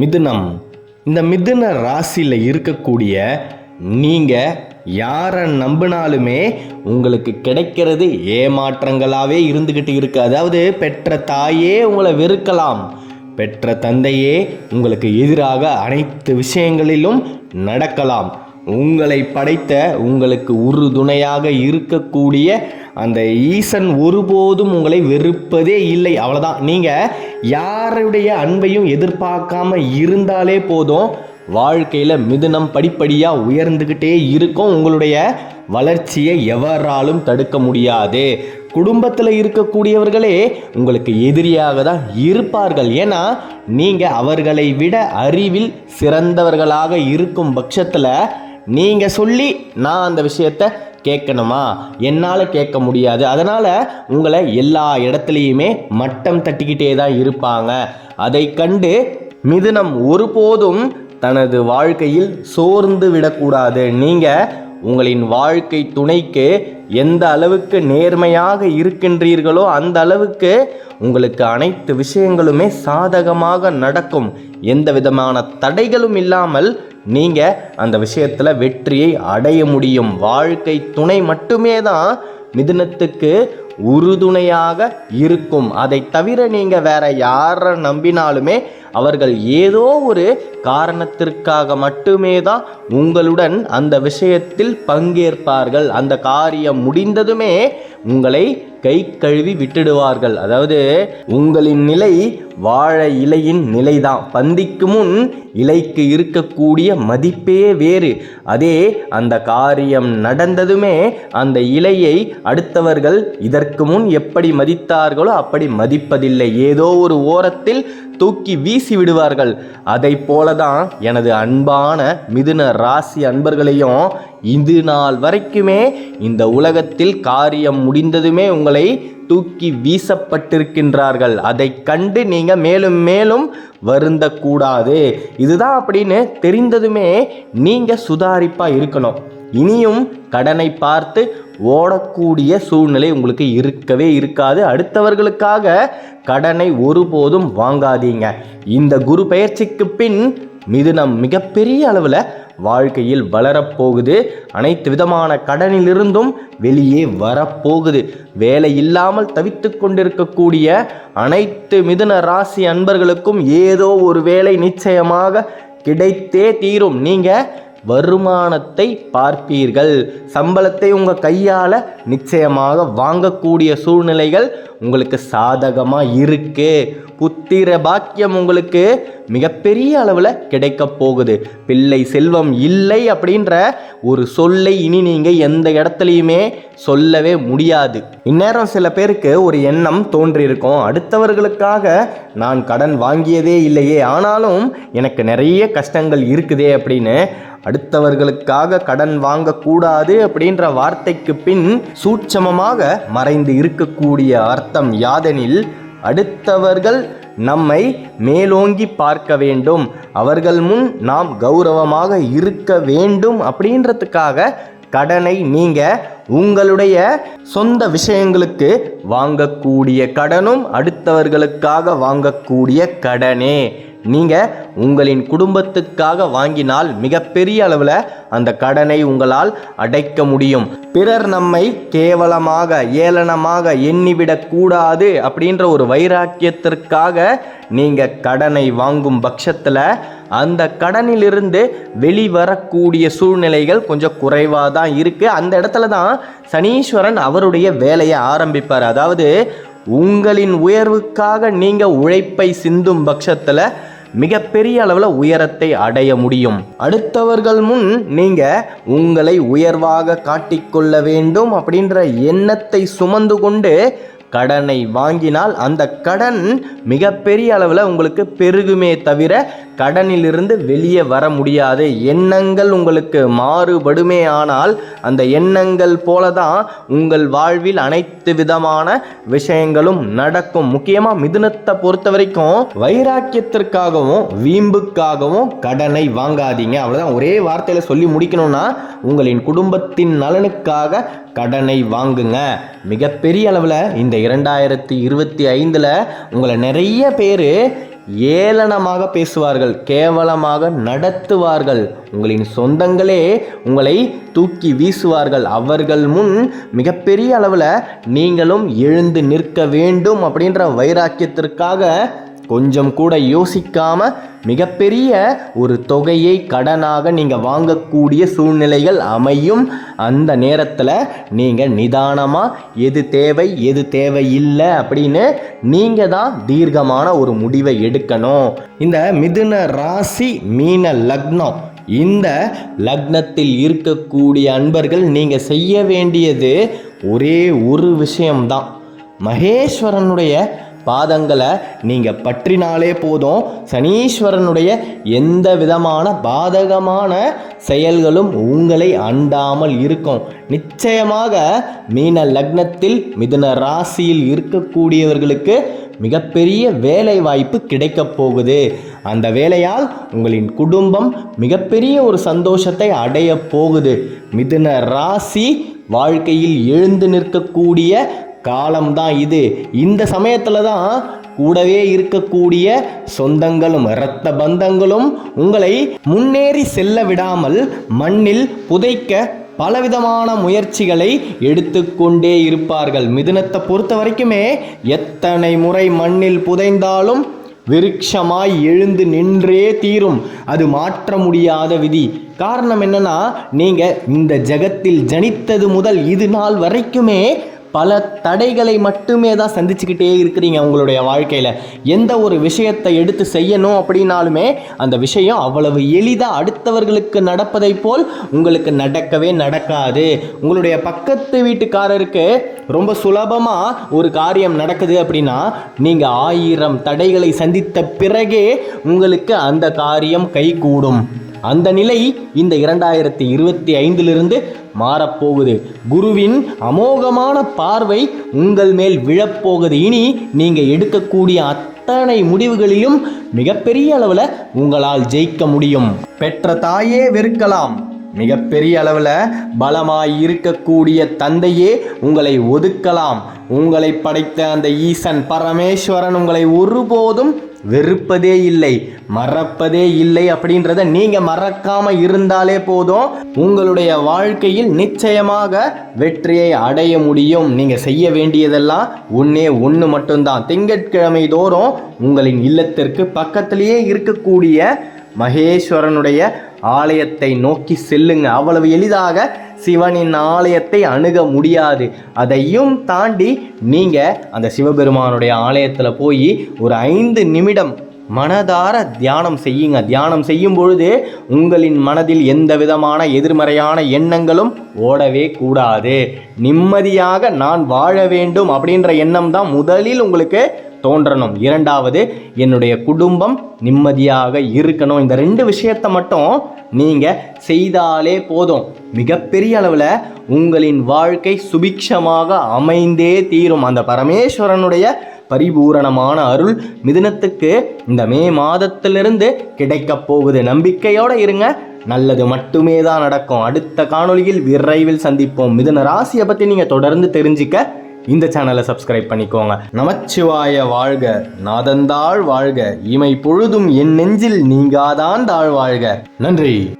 மிதுனம். இந்த மிதுன ராசியில் இருக்கக்கூடிய நீங்கள் யாரை நம்பினாலுமே உங்களுக்கு கிடைக்கிறது ஏமாற்றங்களாகவே இருந்துக்கிட்டு இருக்கு. அதாவது பெற்ற தாயே உங்களை வெறுக்கலாம். பெற்ற தந்தையே உங்களுக்கு எதிராக அனைத்து விஷயங்களிலும் நடக்கலாம். உங்களை படைத்த உங்களுக்கு உறுதுணையாக இருக்கக்கூடிய அந்த ஈசன் ஒருபோதும் உங்களை வெறுப்பதே இல்லை. அவ்வளோதான் நீங்கள் யாருடைய அன்பையும் எதிர்பார்க்காம இருந்தாலே போதும் வாழ்க்கையில் மிதுனம் படிப்படியாக உயர்ந்துக்கிட்டே இருக்கும். உங்களுடைய வளர்ச்சியை எவராலும் தடுக்க முடியாது. குடும்பத்தில் இருக்கக்கூடியவர்களே உங்களுக்கு எதிரியாக தான் இருப்பார்கள். ஏன்னா நீங்கள் அவர்களை விட அறிவில் சிறந்தவர்களாக இருக்கும் பட்சத்தில் நீங்கள் சொல்லி நான் அந்த விஷயத்தை கேட்கணுமா? என்னால் கேட்க முடியாது. அதனால் உங்களை எல்லா இடத்துலையுமே மட்டம் தட்டிக்கிட்டே தான் இருப்பாங்க. அதை கண்டு மிதுனம் ஒருபோதும் தனது வாழ்க்கையில் சோர்ந்து விடக்கூடாது. நீங்கள் உங்களின் வாழ்க்கை துணைக்கு எந்த அளவுக்கு நேர்மையாக இருக்கின்றீர்களோ அந்த அளவுக்கு உங்களுக்கு அனைத்து விஷயங்களுமே சாதகமாக நடக்கும். எந்த விதமான தடைகளும் இல்லாமல் நீங்கள் அந்த விஷயத்தில் வெற்றியை அடைய முடியும். வாழ்க்கை துணை மட்டுமே தான் மிதுனத்துக்கு உறுதுணையாக இருக்கும். அதை தவிர நீங்கள் வேற யாரை நம்பினாலுமே அவர்கள் ஏதோ ஒரு காரணத்திற்காக மட்டுமே தான் உங்களுடன் அந்த விஷயத்தில் பங்கேற்பார்கள். அந்த காரியம் முடிந்ததுமே உங்களை கை கழுவி விட்டுடுவார்கள். அதாவது உங்களின் நிலை வாழை இலையின் நிலைதான். பந்திக்கு முன் இலைக்கு இருக்கக்கூடிய மதிப்பே வேறு. அதே அந்த காரியம் நடந்ததுமே அந்த இலையை அடுத்தவர்கள் இதற்கு முன் எப்படி மதித்தார்களோ அப்படி மதிப்பதில்லை. ஏதோ ஒரு ஓரத்தில் தூக்கி வீசி விடுவார்கள். அதை போலதான் எனது அன்பான மிதுன ராசி அன்பர்களையும் இது நாள் வரைக்குமே இந்த உலகத்தில் காரியம் முடிந்ததுமே உங்களை தூக்கி வீசப்பட்டிருக்கின்றார்கள். அதை கண்டு நீங்கள் மேலும் மேலும் வருந்தக்கூடாது. இதுதான் அப்படின்னு தெரிந்ததுமே நீங்கள் சுதாரிப்பாக இருக்கணும். இனியும் கடனை பார்த்து ஓடக்கூடிய சூழ்நிலை உங்களுக்கு இருக்கவே இருக்காது. அடுத்தவர்களுக்காக கடனை ஒருபோதும் வாங்காதீங்க. இந்த குரு பயிற்சிக்கு பின் மிதுனம் மிகப்பெரிய அளவில் வாழ்க்கையில் வளரப்போகுது. அனைத்து விதமான கடனிலிருந்தும் வெளியே வரப்போகுது. வேலை இல்லாமல் தவித்து கொண்டிருக்கக்கூடிய அனைத்து மிதுன ராசி அன்பர்களுக்கும் ஏதோ ஒரு வேலை நிச்சயமாக கிடைத்தே தீரும். நீங்கள் வருமானத்தை பார்ப்பீர்கள். சம்பளத்தை உங்கள் கையால் நிச்சயமாக வாங்கக்கூடிய சூழ்நிலைகள் உங்களுக்கு சாதகமாக இருக்கு. புத்திர பாக்கியம் உங்களுக்கு மிகப்பெரிய அளவில் கிடைக்க போகுது. பிள்ளை செல்வம் இல்லை அப்படின்ற ஒரு சொல்லை இனி நீங்கள் எந்த இடத்துலையுமே சொல்லவே முடியாது. இந்நேரம் சில பேருக்கு ஒரு எண்ணம் தோன்றியிருக்கும். அடுத்தவர்களுக்காக நான் கடன் வாங்கியதே இல்லையே. ஆனாலும் எனக்கு நிறைய கஷ்டங்கள் இருக்குதே அப்படின்னு அடுத்தவர்களுக்காக கடன் வாங்கக்கூடாது அப்படின்ற வார்த்தைக்கு பின் சூட்சமமாக மறைந்து இருக்கக்கூடிய அர்த்தம். யாதெனில் அடுத்தவர்கள் நம்மை மேலோங்கி பார்க்க வேண்டும். அவர்கள் முன் நாம் கௌரவமாக இருக்க வேண்டும் அப்படின்றதுக்காக கடனை நீங்கள் உங்களுடைய சொந்த விஷயங்களுக்கு வாங்கக்கூடிய கடனும் அடுத்தவர்களுக்காக வாங்கக்கூடிய கடனே. நீங்கள் உங்களின் குடும்பத்துக்காக வாங்கினால் மிகப்பெரிய அளவில் அந்த கடனை உங்களால் அடைக்க முடியும். பிறர் நம்மை கேவலமாக ஏளனமாக எண்ணிவிடக்கூடாது அப்படின்ற ஒரு வைராக்கியத்திற்காக நீங்கள் கடனை வாங்கும் பட்சத்தில் அந்த கடனிலிருந்து வெளிவரக்கூடிய சூழ்நிலைகள் கொஞ்சம் குறைவாக தான் இருக்குது அந்த இடத்துல தான் சனீஸ்வரன் அவருடைய வேலையை ஆரம்பிப்பார். அதாவது உங்களின் உயர்வுக்காக நீங்கள் உழைப்பை சிந்தும் பட்சத்தில் மிகப்பெரிய அளவில் உயரத்தை அடைய முடியும். அடுத்தவர்கள் முன் நீங்கள் உங்களை உயர்வாக காட்டிக்கொள்ள வேண்டும் அப்படின்ற எண்ணத்தை சுமந்து கொண்டு கடனை வாங்கினால் அந்த கடன் மிகப்பெரிய அளவில் உங்களுக்கு பெருகுமே தவிர கடனிலிருந்து வெளியே வர முடியாது. எண்ணங்கள் உங்களுக்கு மாறுபடுமே ஆனால் அந்த எண்ணங்கள் போல தான் உங்கள் வாழ்வில் அனைத்து விதமான விஷயங்களும் நடக்கும். முக்கியமாக மிதுனத்தை பொறுத்த வரைக்கும் வைராக்கியத்திற்காகவும் வீம்புக்காகவும் கடனை வாங்காதீங்க. அவ்வளோதான் ஒரே வார்த்தையில் சொல்லி முடிக்கணும்னா உங்களின் குடும்பத்தின் நலனுக்காக கடனை வாங்குங்க. மிகப்பெரிய அளவில் இந்த இரண்டாயிரத்தி இருபத்தி ஐந்தில் உங்களை நிறைய பேர் ஏளனமாக பேசுவார்கள் கேவலமாக நடத்துவார்கள். உங்களின் சொந்தங்களே உங்களை தூக்கி வீசுவார்கள். அவர்கள் முன் மிகப்பெரிய அளவில் நீங்களும் எழுந்து நிற்க வேண்டும் அப்படின்ற வைராக்கியத்திற்காக கொஞ்சம் கூட யோசிக்காம மிகப்பெரிய ஒரு தொகையை கடனாக நீங்கள் வாங்கக்கூடிய சூழ்நிலைகள் அமையும். அந்த நேரத்தில் நீங்கள் நிதானமாக எது தேவை எது தேவையில்லை அப்படின்னு நீங்கள் தான் தீர்க்கமான ஒரு முடிவை எடுக்கணும். இந்த மிதுன ராசி மீன லக்னம் இந்த லக்னத்தில் இருக்கக்கூடிய அன்பர்கள் நீங்கள் செய்ய வேண்டியது ஒரே ஒரு விஷயம்தான். மகேஸ்வரனுடைய பாதங்களை நீங்கள் பற்றினாலே போதும். சனீஸ்வரனுடைய எந்த விதமான பாதகமான செயல்களும் உங்களை அண்டாமல் இருக்கும். நிச்சயமாக மீன லக்னத்தில் மிதுன ராசியில் இருக்கக்கூடியவர்களுக்கு மிகப்பெரிய வேலை வாய்ப்பு கிடைக்கப் போகுது. அந்த வேலையால் உங்களின் குடும்பம் மிகப்பெரிய ஒரு சந்தோஷத்தை அடைய போகுது. மிதுன ராசி வாழ்க்கையில் எழுந்து நிற்கக்கூடிய காலம்தான் இது. இந்த சமயத்தில் தான் கூடவே இருக்கக்கூடிய சொந்தங்களும் இரத்த பந்தங்களும் உங்களை முன்னேறி செல்ல விடாமல் மண்ணில் புதைக்க பலவிதமான முயற்சிகளை எடுத்துக்கொண்டே இருப்பார்கள். மிதுனத்தை பொறுத்த வரைக்குமே எத்தனை முறை மண்ணில் புதைந்தாலும் விருட்சமாய் எழுந்து நின்றே தீரும். அது மாற்ற முடியாத விதி. காரணம் என்னன்னா நீங்க இந்த ஜகத்தில் ஜனித்தது முதல் இது நாள் வரைக்குமே பல தடைகளை மட்டுமே தான் சந்திச்சுக்கிட்டே இருக்கிறீங்க உங்களுடைய வாழ்க்கையில். எந்த ஒரு விஷயத்தை எடுத்து செய்யணும் அப்படின்னாலுமே அந்த விஷயம் அவ்வளவு எளிதாக அடுத்தவர்களுக்கு நடப்பதை போல் உங்களுக்கு நடக்கவே நடக்காது. உங்களுடைய பக்கத்து வீட்டுக்காரருக்கு ரொம்ப சுலபமாக ஒரு காரியம் நடக்குது அப்படின்னா நீங்கள் ஆயிரம் தடைகளை சந்தித்த பிறகே உங்களுக்கு அந்த காரியம் கைகூடும். அந்த நிலை இந்த இரண்டாயிரத்தி இருபத்தி ஐந்திலிருந்து மாறப்போகுது. குருவின் அமோகமான பார்வை உங்கள் மேல் விழப்போகுது. இனி நீங்கள் எடுக்கக்கூடிய அத்தனை முடிவுகளிலும் மிகப்பெரிய அளவில் உங்களால் ஜெயிக்க முடியும். பெற்ற தாயே வெறுக்கலாம். மிகப்பெரிய அளவில் பலமாய் இருக்கக்கூடிய தந்தையே உங்களை ஒதுக்கலாம். உங்களை படைத்த அந்த ஈசன் பரமேஸ்வரன் உங்களை ஒருபோதும் வெறுப்பதே இல்லை மறப்பதே இல்லை அப்படின்றத நீங்க மறக்காம இருந்தாலே போதும். உங்களுடைய வாழ்க்கையில் நிச்சயமாக வெற்றியை அடைய முடியும். நீங்க செய்ய வேண்டியதெல்லாம் ஒன்னே ஒன்று மட்டும்தான். திங்கட்கிழமை தோறும் உங்களின் இல்லத்திற்கு பக்கத்திலேயே இருக்கக்கூடிய மகேஸ்வரனுடைய ஆலயத்தை நோக்கி செல்லுங்க. அவ்வளவு எளிதாக சிவனின் ஆலயத்தை அணுக முடியாது. அதையும் தாண்டி நீங்கள் அந்த சிவபெருமானுடைய ஆலயத்தில் போய் ஒரு ஐந்து நிமிடம் மனதார தியானம் செய்யுங்க. தியானம் செய்யும் பொழுது உங்களின் மனதில் எந்த விதமான எதிர்மறையான எண்ணங்களும் ஓடவே கூடாது. நிம்மதியாக நான் வாழ வேண்டும் அப்படின்ற எண்ணம் தான் முதலில் உங்களுக்கு தோன்றணும். இரண்டாவது என்னுடைய குடும்பம் நிம்மதியாக இருக்கணும். இந்த ரெண்டு விஷயத்தை மட்டும் நீங்கள் செய்தாலே போதும். மிகப்பெரிய அளவில் உங்களின் வாழ்க்கை சுபிக்ஷமாக அமைந்தே தீரும். அந்த பரமேஸ்வரனுடைய பரிபூரணமான அருள் மிதுனத்துக்கு இந்த மே மாதத்திலிருந்து கிடைக்கப் போகுது. நம்பிக்கையோடு இருங்க. நல்லது மட்டுமே தான் நடக்கும். அடுத்த காணொலியில் விரைவில் சந்திப்போம். மிதுன ராசியை பற்றி நீங்கள் தொடர்ந்து தெரிஞ்சிக்க இந்த சேனலை சப்ஸ்கிரைப் பண்ணிக்கோங்க. நமச்சிவாய வாழ்க. நாதந்தாள் வாழ்க. இமை பொழுதும் என் நெஞ்சில் நீங்காதான் தாழ் வாழ்க. நன்றி.